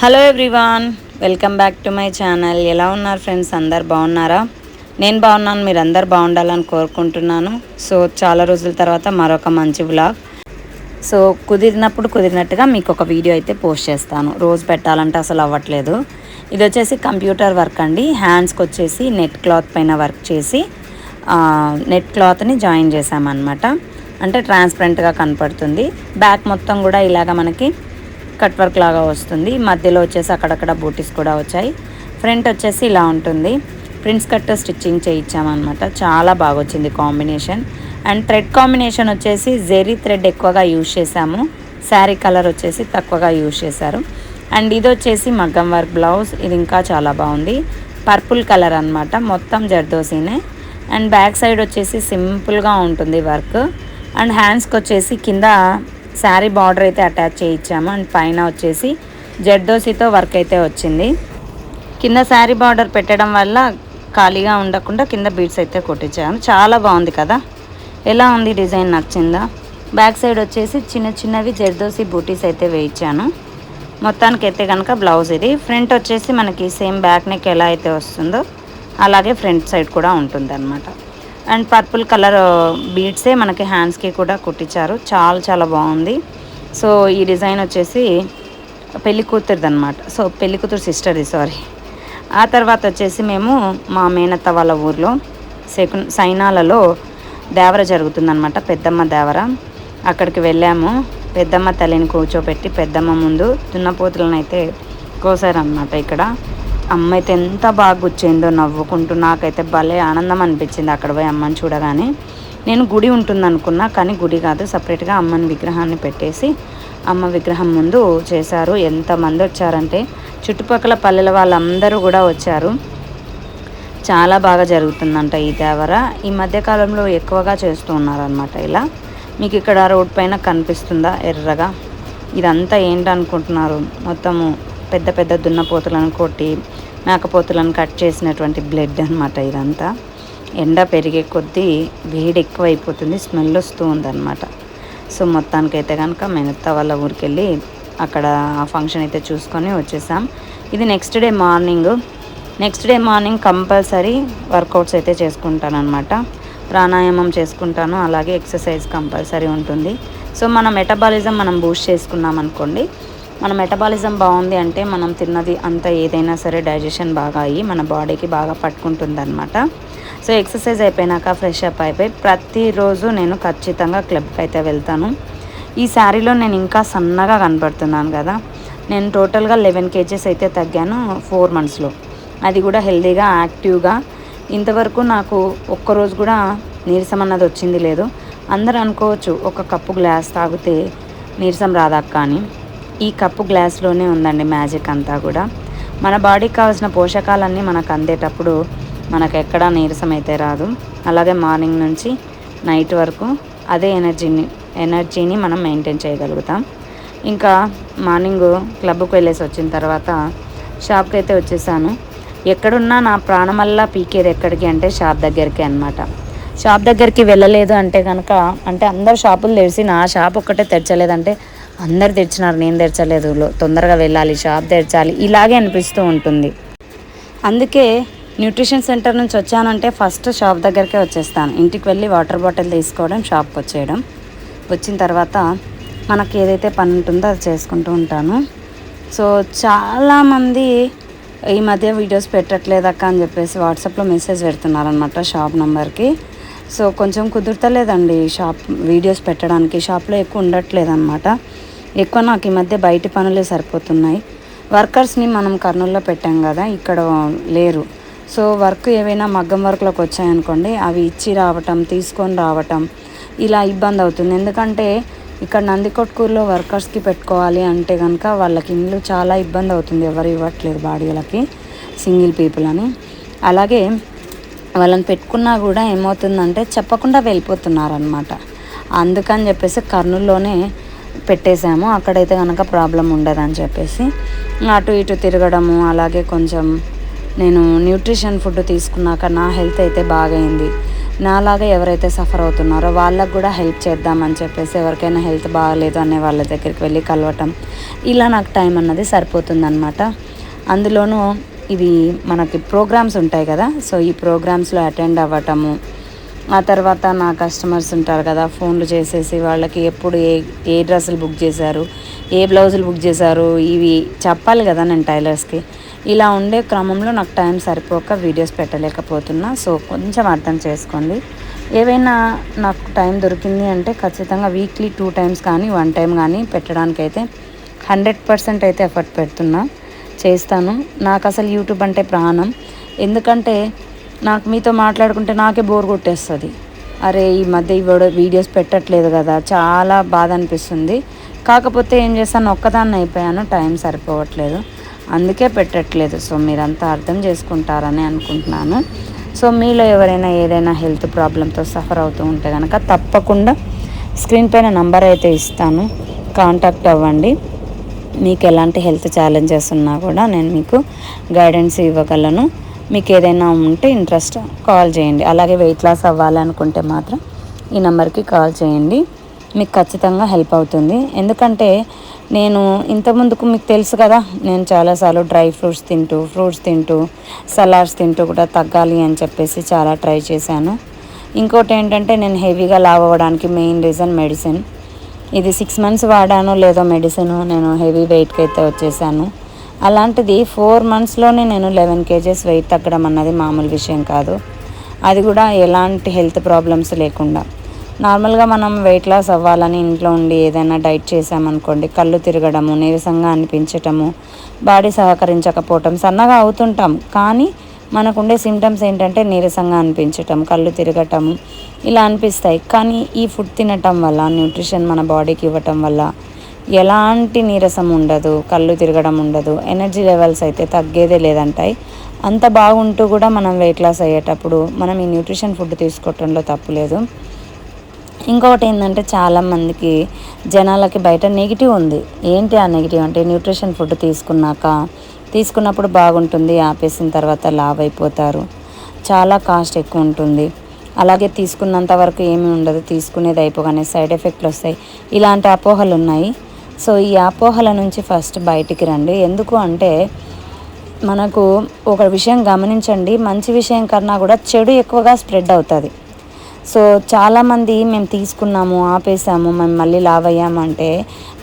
Hello everyone welcome back to my channel. ఎలా ఉన్నారు friends? అందరు బాగున్నారా? నేను బాగున్నాను మీరు అందరు బాగుండాలని కోరుకుంటున్నాను. సో చాలా రోజుల తర్వాత మరొక మంచి వ్లాగ్ సో కుదిరినప్పుడు కుదిరినట్టుగా మీకు ఒక వీడియో అయితే పోస్ట్ చేస్తాను. రోజు పెట్టాలంటే అసలు అవ్వట్లేదు. ఇది వచ్చేసి కంప్యూటర్ వర్క్ అండి. హ్యాండ్స్కి వచ్చేసి నెట్ క్లాత్ పైన వర్క్ చేసి నెట్ క్లాత్ని జాయిన్ చేసామన్నమాట అంటే ట్రాన్స్పరెంట్గా కనపడుతుంది. బ్యాక్ మొత్తం కూడా ఇలాగ మనకి కట్ వర్క్ లాగా వస్తుంది. మధ్యలో వచ్చేసి అక్కడక్కడ బూటీస్ కూడా వచ్చాయి. ఫ్రంట్ వచ్చేసి ఇలా ఉంటుంది. ప్రిన్స్ కట్ స్టిచ్చింగ్ చేయించామన్నమాట. చాలా బాగా వచ్చింది కాంబినేషన్. అండ్ థ్రెడ్ కాంబినేషన్ వచ్చేసి జెరీ థ్రెడ్ ఎక్కువగా యూజ్ చేశాము. శారీ కలర్ వచ్చేసి తక్కువగా యూజ్ చేశారు. అండ్ ఇది వచ్చేసి మగ్గం వర్క్ బ్లౌజ్. ఇది ఇంకా చాలా బాగుంది. పర్పుల్ కలర్ అనమాట మొత్తం జర్దోసీనే. అండ్ బ్యాక్ సైడ్ వచ్చేసి సింపుల్గా ఉంటుంది వర్క్. అండ్ హ్యాండ్స్కి వచ్చేసి కింద శారీ బార్డర్ అయితే అటాచ్ చేయించాము. అండ్ పైన వచ్చేసి జర్దోసీతో వర్క్ అయితే వచ్చింది. కింద శారీ బార్డర్ పెట్టడం వల్ల ఖాళీగా ఉండకుండా కింద బీడ్స్ అయితే కొట్టించాను చాలా బాగుంది కదా? ఎలా ఉంది డిజైన్? నచ్చిందా? బ్యాక్ సైడ్ వచ్చేసి చిన్న చిన్నవి జర్దోసి బూటీస్ అయితే వేయించాను. మొత్తానికి అయితే కనుక బ్లౌజ్ ఇది. ఫ్రంట్ వచ్చేసి మనకి సేమ్ బ్యాక్ నెక్ ఎలా అయితే వస్తుందో అలాగే ఫ్రంట్ సైడ్ కూడా ఉంటుంది అన్నమాట అండ్ పర్పుల్ కలర్ బీడ్సే మనకి హ్యాండ్స్కి కూడా కుట్టించారు. చాలా చాలా బాగుంది. సో ఈ డిజైన్ వచ్చేసి పెళ్ళి కూతురుది అనమాట సో పెళ్ళి కూతురు సిస్టర్ది సారీ. ఆ తర్వాత వచ్చేసి మేము మా మేనత్త వాళ్ళ ఊర్లో సెకు సైనాలలో దేవర జరుగుతుందనమాట పెద్దమ్మ దేవర. అక్కడికి వెళ్ళాము. పెద్దమ్మ తల్లిని కూర్చోబెట్టి పెద్దమ్మ ముందు దున్నపోతులను అయితే కోసారనమాట ఇక్కడ. అమ్మ అయితే ఎంత బాగా కూర్చోయిందో నవ్వుకుంటూ నాకైతే భలే ఆనందం అనిపించింది అక్కడ పోయి అమ్మని చూడగానే. నేను గుడి ఉంటుంది అనుకున్నా కానీ గుడి కాదు సపరేట్గా అమ్మని విగ్రహాన్ని పెట్టేసి అమ్మ విగ్రహం ముందు చేశారు. ఎంతమంది వచ్చారంటే చుట్టుపక్కల పల్లెల వాళ్ళందరూ కూడా వచ్చారు. చాలా బాగా జరుగుతుందంట ఈ దేవర. ఈ మధ్యకాలంలో ఎక్కువగా చేస్తూ ఉన్నారనమాట ఇలా. మీకు ఇక్కడ రోడ్ పైన కనిపిస్తుందా ఎర్రగా? ఇదంతా ఏంటనుకుంటున్నారు? మొత్తము పెద్ద పెద్ద దున్నపోతులను కొట్టి మేకపోతులను కట్ చేసినటువంటి బ్లడ్ అనమాట ఇదంతా. ఎండ పెరిగే కొద్దీ వేడి ఎక్కువైపోతుంది స్మెల్ వస్తూ ఉందన్నమాట. సో మొత్తానికైతే కనుక మెనత్త వాళ్ళ ఊరికెళ్ళి అక్కడ ఆ ఫంక్షన్ అయితే చూసుకొని వచ్చేసాం. ఇది next day morning. Next day morning compulsory workouts అయితే చేసుకుంటాను అనమాట ప్రాణాయామం చేసుకుంటాను అలాగే ఎక్సర్సైజ్ కంపల్సరీ ఉంటుంది. సో మన మెటబాలిజం మనం బూస్ట్ చేసుకున్నాం అనుకోండి మన మెటబాలిజం బాగుంది అంటే మనం తిన్నది అంత ఏదైనా సరే డైజెషన్ బాగా అయ్యి మన బాడీకి బాగా పట్టుకుంటుంది అనమాట సో ఎక్సర్సైజ్ అయిపోయినాక ఫ్రెష్ అప్ అయిపోయి ప్రతిరోజు నేను ఖచ్చితంగా క్లబ్కి అయితే వెళ్తాను. ఈ శారీలో నేను ఇంకా సన్నగా కనపడుతున్నాను కదా. నేను టోటల్గా లెవెన్ కేజెస్ అయితే తగ్గాను ఫోర్ మంత్స్లో. అది కూడా హెల్తీగా యాక్టివ్గా. ఇంతవరకు నాకు ఒక్కరోజు కూడా నీరసం అన్నది వచ్చింది లేదు. అందరూ అనుకోవచ్చు ఒక కప్పు గ్లాస్ తాగితే నీరసం రాదక్క అని. ఈ కప్పు గ్లాస్లోనే ఉందండి మ్యాజిక్ అంతా కూడా. మన బాడీకి కావాల్సిన పోషకాలన్నీ మనకు అందేటప్పుడు మనకు ఎక్కడా నీరసం అయితే రాదు. అలాగే మార్నింగ్ నుంచి నైట్ వరకు అదే ఎనర్జీని ఎనర్జీని మనం మెయింటైన్ చేయగలుగుతాం. ఇంకా మార్నింగ్ క్లబ్కు వెళ్ళేసి వచ్చిన తర్వాత షాప్కి అయితే వచ్చేసాను. ఎక్కడున్నా నా ప్రాణమల్లా పీకేది ఎక్కడికి అంటే షాప్ దగ్గరికి అన్నమాట. షాప్ దగ్గరికి వెళ్ళలేదు అంటే కనుక అంటే అందరు షాపులు తెరిచి నా షాప్ ఒక్కటే తెరచలేదంటే అందరు తెరిచినారు నేను తెరచలేదు. తొందరగా వెళ్ళాలి షాప్ తెరచాలి. ఇలాగే అనిపిస్తూ ఉంటుంది. అందుకే న్యూట్రిషన్ సెంటర్ నుంచి వచ్చానంటే ఫస్ట్ షాప్ దగ్గరికే వచ్చేస్తాను. ఇంటికి వెళ్ళి వాటర్ బాటిల్ తీసుకోవడం షాప్కి వచ్చేయడం. వచ్చిన తర్వాత మనకి ఏదైతే పని ఉంటుందో అది చేసుకుంటూ ఉంటాను. సో చాలామంది ఈ మధ్య వీడియోస్ పెట్టట్లేదు అక్క అని చెప్పేసి వాట్సాప్లో మెసేజ్ పెడుతున్నారనమాట షాప్ నెంబర్కి సో కొంచెం కుదురతలేదండి షాప్ వీడియోస్ పెట్టడానికి. షాప్లో ఎక్కువ ఉండట్లేదు అనమాట ఎక్కువ నాకు ఈ మధ్య బయటి పనులే సరిపోతున్నాయి. వర్కర్స్ని మనం కర్నూలులో పెట్టాం కదా ఇక్కడ లేరు. సో వర్క్ ఏవైనా మగ్గం వర్క్లోకి వచ్చాయనుకోండి అవి ఇచ్చి రావటం తీసుకొని రావటం ఇలా ఇబ్బంది అవుతుంది. ఎందుకంటే ఇక్కడ నందికొట్కూరులో వర్కర్స్కి పెట్టుకోవాలి అంటే కనుక వాళ్ళకి ఇండ్లు చాలా ఇబ్బంది అవుతుంది. ఎవరు ఇవ్వట్లేదు బాడీలకి సింగిల్ పీపుల్ అని. అలాగే వాళ్ళని పెట్టుకున్నా కూడా ఏమవుతుందంటే చెప్పకుండా వెళ్ళిపోతున్నారనమాట అందుకని చెప్పేసి కర్నూలులోనే పెట్టేశాము. అక్కడైతే కనుక ప్రాబ్లం ఉండదని చెప్పేసి అటు ఇటు తిరగడము అలాగే కొంచెం నేను న్యూట్రిషన్ ఫుడ్ తీసుకున్నాక నా హెల్త్ అయితే బాగైంది. నాలాగా ఎవరైతే సఫర్ అవుతున్నారో వాళ్ళకు కూడా హెల్ప్ చేద్దామని చెప్పేసి ఎవరికైనా హెల్త్ బాగాలేదు అనే వాళ్ళ దగ్గరికి వెళ్ళి కలవటం ఇలా నాకు టైం అన్నది సరిపోతుందన్నమాట. అందులోనూ ఇవి మనకి ప్రోగ్రామ్స్ ఉంటాయి కదా సో ఈ ప్రోగ్రామ్స్లో అటెండ్ అవ్వటము. ఆ తర్వాత నా కస్టమర్స్ ఉంటారు కదా ఫోన్లు చేసేసి వాళ్ళకి ఎప్పుడు ఏ ఏ డ్రెస్సులు బుక్ చేశారు ఏ బ్లౌజులు బుక్ చేశారు ఇవి చెప్పాలి కదా నేను టైలర్స్కి. ఇలా ఉండే క్రమంలో నాకు టైం సరిపోక వీడియోస్ పెట్టలేకపోతున్నా సో కొంచెం అర్థం చేసుకోండి. ఏవైనా నాకు టైం దొరికింది అంటే ఖచ్చితంగా వీక్లీ టూ టైమ్స్ కానీ వన్ టైం కానీ పెట్టడానికైతే హండ్రెడ్ పర్సెంట్ అయితే ఎఫర్ట్ పెడుతున్నా. చేస్తాను. నాకు అసలు యూట్యూబ్ అంటే ప్రాణం. ఎందుకంటే నాకు మీతో మాట్లాడుకుంటే నాకే బోర్ కొట్టేస్తుంది. అరే ఈ మధ్య ఇవాడు వీడియోస్ పెట్టట్లేదు కదా చాలా బాధ అనిపిస్తుంది. కాకపోతే ఏం చేస్తాను ఒక్కదాన్ని అయిపోయాను టైం సరిపోవట్లేదు. అందుకే పెట్టట్లేదు. సో మీరంతా అర్థం చేసుకుంటారని అనుకుంటున్నాను. సో మీలో ఎవరైనా ఏదైనా హెల్త్ ప్రాబ్లంతో సఫర్ అవుతూ ఉంటే కనుక తప్పకుండా స్క్రీన్ పైన నంబర్ అయితే ఇస్తాను. కాంటాక్ట్ అవ్వండి. మీకు ఎలాంటి హెల్త్ ఛాలెంజెస్ ఉన్నా కూడా నేను మీకు గైడెన్స్ ఇవ్వగలను. మీకు ఏదైనా ఉంటే ఇంట్రెస్ట్ కాల్ చేయండి. అలాగే వెయిట్ లాస్ అవ్వాలనుకుంటే మాత్రం ఈ నెంబర్కి కాల్ చేయండి. మీకు ఖచ్చితంగా హెల్ప్ అవుతుంది. ఎందుకంటే నేను ఇంతకుముందుకు మీకు తెలుసు కదా నేను చాలాసార్లు డ్రై ఫ్రూట్స్ తింటూ ఫ్రూట్స్ తింటూ సలాడ్స్ తింటూ కూడా తగ్గాలి అని చెప్పేసి చాలా ట్రై చేశాను. ఇంకోటి ఏంటంటే నేను హెవీగా లావ్ అవ్వడానికి మెయిన్ రీజన్ మెడిసిన్. ఇది సిక్స్ మంత్స్ వాడాను లేదో మెడిసిన్ నేను హెవీ వెయిట్కి అయితే వచ్చేసాను. అలాంటిది ఫోర్ మంత్స్లోనే నేను లెవెన్ కేజెస్ వెయిట్ తగ్గడం అన్నది మామూలు విషయం కాదు. అది కూడా ఎలాంటి హెల్త్ ప్రాబ్లమ్స్ లేకుండా. నార్మల్గా మనం వెయిట్ లాస్ అవ్వాలని ఇంట్లో ఉండి ఏదైనా డైట్ చేసామనుకోండి కళ్ళు తిరగడము నీరసంగా అనిపించటము బాడీ సహకరించకపోవటం సన్నగా అవుతుంటాం. కానీ మనకుండే సిమ్టమ్స్ ఏంటంటే నీరసంగా అనిపించటం కళ్ళు తిరగటం ఇలా అనిపిస్తాయి. కానీ ఈ ఫుడ్ తినటం వల్ల న్యూట్రిషన్ మన బాడీకి ఇవ్వటం వల్ల ఎలాంటి నీరసం ఉండదు కళ్ళు తిరగడం ఉండదు ఎనర్జీ లెవెల్స్ అయితే తగ్గేదే లేదంటాయి. అంత బాగుంటూ కూడా మనం వెయిట్ లాస్ అయ్యేటప్పుడు మనం ఈ న్యూట్రిషన్ ఫుడ్ తీసుకోవటంలో తప్పులేదు ఇంకొకటి ఏంటంటే చాలామందికి జనాలకి బయట నెగిటివ్ ఉంది. ఏంటి ఆ నెగిటివ్ అంటే న్యూట్రిషన్ ఫుడ్ తీసుకున్నాక తీసుకున్నప్పుడు బాగుంటుంది ఆపేసిన తర్వాత లావ్ అయిపోతారు చాలా కాస్ట్ ఎక్కువ ఉంటుంది. అలాగే తీసుకున్నంత వరకు ఏమీ ఉండదు తీసుకునేది అయిపోగానే సైడ్ ఎఫెక్ట్లు వస్తాయి. ఇలాంటి అపోహలు ఉన్నాయి. సో ఈ అపోహల నుంచి ఫస్ట్ బయటికి రండి. ఎందుకు అంటే మనకు ఒక విషయం గమనించండి. మంచి విషయం కన్నా కూడా చెడు ఎక్కువగా స్ప్రెడ్ అవుతుంది. సో చాలామంది మేము తీసుకున్నాము ఆపేసాము మేము మళ్ళీ లావ్ అయ్యామంటే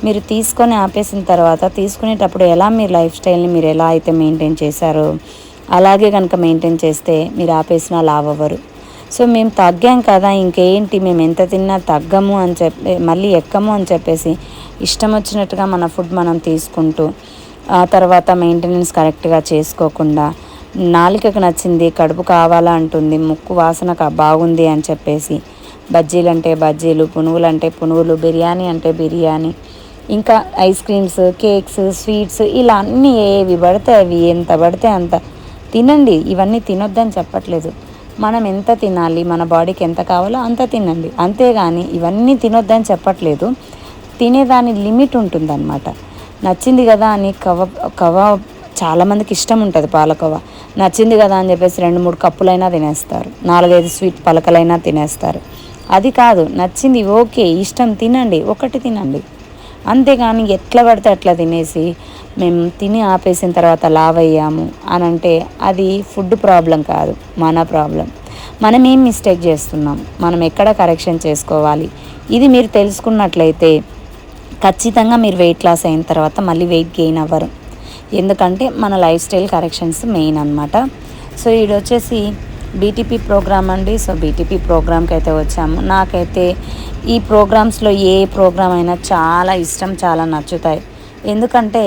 మీరు తీసుకొని ఆపేసిన తర్వాత తీసుకునేటప్పుడు ఎలా మీ లైఫ్ స్టైల్ని మీరు ఎలా అయితే మెయింటైన్ చేశారో అలాగే కనుక మెయింటైన్ చేస్తే మీరు ఆపేసినా లావ్ అవ్వరు సో మేము తగ్గాం కదా ఇంకేంటి మేము ఎంత తిన్నా తగ్గము అని చెప్పి మళ్ళీ ఎక్కము అని చెప్పేసి ఇష్టం వచ్చినట్టుగా మన ఫుడ్ మనం తీసుకుంటూ ఆ తర్వాత మెయింటెనెన్స్ కరెక్ట్గా చేసుకోకుండా నాలికకు నచ్చింది కడుపు కావాలా అంటుంది ముక్కు వాసన బాగుంది అని చెప్పేసి. బజ్జీలు అంటే బజ్జీలు పునుగులు అంటే పునుగులు బిర్యానీ అంటే బిర్యానీ. ఇంకా ఐస్ క్రీమ్స్ కేక్స్ స్వీట్స్ ఇలా అన్నీ ఏవి పడితే అవి ఎంత పడితే అంత. తినండి ఇవన్నీ తినొద్దని చెప్పట్లేదు. మనం ఎంత తినాలి మన బాడీకి ఎంత కావాలో అంత తినండి. అంతేగాని ఇవన్నీ తినొద్దని చెప్పట్లేదు. తినేదాని లిమిట్ ఉంటుందన్నమాట. నచ్చింది కదా అని కవ కవ చాలామందికి ఇష్టం ఉంటుంది పాలకోవ. నచ్చింది కదా అని చెప్పేసి రెండు మూడు కప్పులైనా తినేస్తారు. నాలుగైదు స్వీట్ పలకలైనా తినేస్తారు. అది కాదు నచ్చింది ఓకే ఇష్టం తినండి ఒకటి తినండి. అంతేగాని ఎట్లా పడితే అట్లా తినేసి మేము తిని ఆపేసిన తర్వాత లావ్ అయ్యాము అని అంటే అది ఫుడ్ ప్రాబ్లం కాదు మన ప్రాబ్లం. మనం ఏం మిస్టేక్ చేస్తున్నాం? మనం ఎక్కడ కరెక్షన్ చేసుకోవాలి? ఇది మీరు తెలుసుకున్నట్లయితే ఖచ్చితంగా మీరు వెయిట్ లాస్ అయిన తర్వాత మళ్ళీ వెయిట్ గెయిన్ అవ్వరు. ఎందుకంటే మన లైఫ్ స్టైల్ కరెక్షన్స్ మెయిన్ అనమాట సో ఇది వచ్చేసి బీటీపీ ప్రోగ్రామ్ అండి. సో బీటీపీ ప్రోగ్రామ్కి అయితే వచ్చాము. నాకైతే ఈ ప్రోగ్రామ్స్లో ఏ ప్రోగ్రామ్ అయినా చాలా ఇష్టం చాలా నచ్చుతాయి. ఎందుకంటే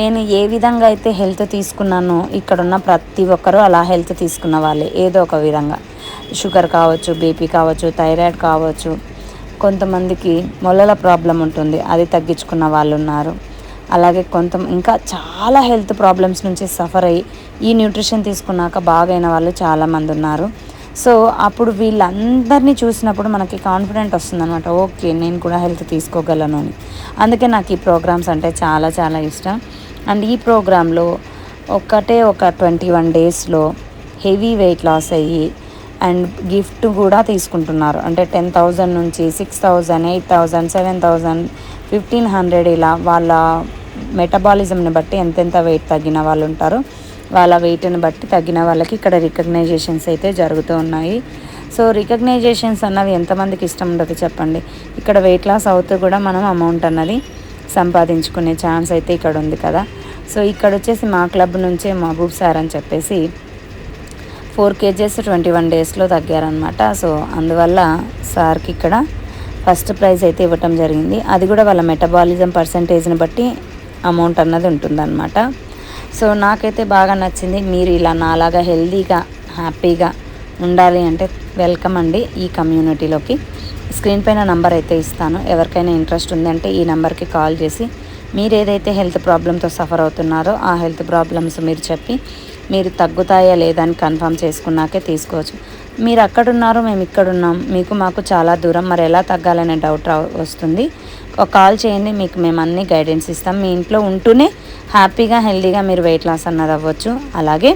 నేను ఏ విధంగా అయితే హెల్త్ తీసుకున్నానో ఇక్కడున్న ప్రతి ఒక్కరూ అలా హెల్త్ తీసుకున్న వాళ్ళే ఏదో ఒక విధంగా. షుగర్ కావచ్చు బీపీ కావచ్చు థైరాయిడ్ కావచ్చు కొంతమందికి మొలల ప్రాబ్లం ఉంటుంది అది తగ్గించుకున్న వాళ్ళు ఉన్నారు అలాగే కొంత ఇంకా చాలా హెల్త్ ప్రాబ్లమ్స్ నుంచి సఫర్ అయ్యి ఈ న్యూట్రిషన్ తీసుకున్నాక బాగైన వాళ్ళు చాలామంది ఉన్నారు. సో అప్పుడు వీళ్ళందరినీ చూసినప్పుడు మనకి కాన్ఫిడెంట్ వస్తుందన్నమాట. ఓకే నేను కూడా హెల్త్ తీసుకోగలను అని. అందుకే నాకు ఈ ప్రోగ్రామ్స్ అంటే చాలా చాలా ఇష్టం. అండ్ ఈ ప్రోగ్రాంలో ఒక్కటే ఒక ట్వంటీ వన్ డేస్లో హెవీ వెయిట్ లాస్ అయ్యి అండ్ గిఫ్ట్ కూడా తీసుకుంటున్నారు. అంటే టెన్ థౌజండ్ నుంచి six thousand eight thousand seven thousand fifteen hundred ఇలా వాళ్ళ మెటబాలిజంని బట్టి ఎంతెంత వెయిట్ తగ్గిన వాళ్ళు ఉంటారు. వాళ్ళ వెయిట్ని బట్టి తగ్గిన వాళ్ళకి ఇక్కడ రికగ్నైజేషన్స్ అయితే జరుగుతూ ఉన్నాయి. సో రికగ్నైజేషన్స్ అన్నవి ఎంతమందికి ఇష్టం ఉండదు చెప్పండి. ఇక్కడ వెయిట్ లాస్ అవుతూ కూడా మనం అమౌంట్ అన్నది సంపాదించుకునే ఛాన్స్ అయితే ఇక్కడ ఉంది కదా. సో ఇక్కడ వచ్చేసి మా క్లబ్ నుంచే మహబూబ్ సార్ అని చెప్పేసి ఫోర్ కేజెస్ ట్వంటీ వన్ డేస్లో తగ్గారనమాట సో అందువల్ల సార్కి ఇక్కడ ఫస్ట్ ప్రైజ్ అయితే ఇవ్వటం జరిగింది. అది కూడా వాళ్ళ మెటబాలిజం పర్సంటేజ్ని బట్టి అమౌంట్ అన్నది ఉంటుందన్నమాట. సో నాకైతే బాగా నచ్చింది. మీరు ఇలా నాలాగా హెల్దీగా హ్యాపీగా ఉండాలి అంటే వెల్కమ్ అండి ఈ కమ్యూనిటీలోకి. స్క్రీన్ పైన నంబర్ అయితే ఇస్తాను. ఎవరికైనా ఇంట్రెస్ట్ ఉందంటే ఈ నెంబర్కి కాల్ చేసి మీరు ఏదైతే హెల్త్ ప్రాబ్లంతో సఫర్ అవుతున్నారో ఆ హెల్త్ ప్రాబ్లమ్స్ మీరు చెప్పి మీరు తగ్గుతాయా లేదా అని కన్ఫర్మ్ చేసుకున్నాకే తీసుకోవచ్చు. మీరు అక్కడున్నారు మేము ఇక్కడున్నాం మీకు మాకు చాలా దూరం మరి ఎలా తగ్గాలనే డౌట్ వస్తుంది. ఒక కాల్ చేయండి మీకు మేము అన్ని గైడెన్స్ ఇస్తాం. మీ ఇంట్లో ఉంటూనే హ్యాపీగా హెల్దీగా మీరు వెయిట్ లాస్ అన్నది అవ్వచ్చు. అలాగే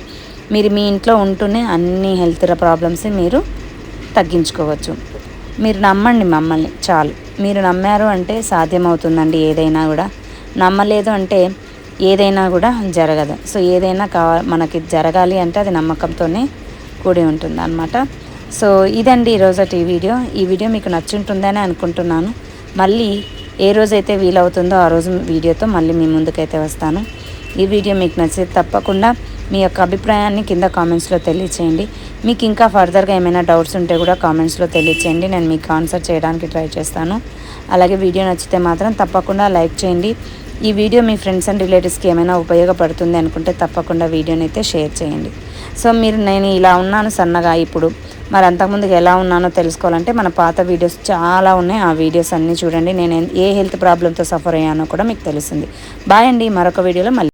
మీరు మీ ఇంట్లో ఉంటూనే అన్ని హెల్త్ ప్రాబ్లమ్స్ మీరు తగ్గించుకోవచ్చు. మీరు నమ్మండి మమ్మల్ని చాలు. మీరు నమ్మారు అంటే సాధ్యమవుతుందండి ఏదైనా కూడా. నమ్మలేదు అంటే ఏదైనా కూడా జరగదు. సో ఏదైనా కా మనకి జరగాలి అంటే అది నమ్మకంతోనే కూడి ఉంటుంది అనమాట సో ఇదండి ఈరోజు ఈ వీడియో. ఈ వీడియో మీకు నచ్చుంటుందని అనుకుంటున్నాను. మళ్ళీ ఏ రోజైతే వీలవుతుందో ఆ రోజు వీడియోతో మళ్ళీ మీ ముందుకైతే వస్తాను. ఈ వీడియో మీకు నచ్చితే తప్పకుండా మీ యొక్క అభిప్రాయాన్ని కింద కామెంట్స్లో తెలియచేయండి. మీకు ఇంకా ఫర్దర్గా ఏమైనా డౌట్స్ ఉంటే కూడా కామెంట్స్లో తెలియచేయండి. నేను మీకు ఆన్సర్ చేయడానికి ట్రై చేస్తాను. అలాగే వీడియో నచ్చితే మాత్రం తప్పకుండా లైక్ చేయండి. ఈ వీడియో మీ ఫ్రెండ్స్ అండ్ రిలేటివ్స్కి ఏమైనా ఉపయోగపడుతుంది అనుకుంటే తప్పకుండా వీడియోని అయితే షేర్ చేయండి. సో మీరు నేను ఇలా ఉన్నాను సన్నగా ఇప్పుడు. మరి అంతకుముందుకు ఎలా ఉన్నానో తెలుసుకోవాలంటే మన పాత వీడియోస్ చాలా ఉన్నాయి. ఆ వీడియోస్ అన్నీ చూడండి. నేను ఏ హెల్త్ ప్రాబ్లంతో సఫర్ అయ్యానో కూడా మీకు తెలుస్తుంది. బాయ్ అండి. మరొక వీడియోలో మళ్ళీ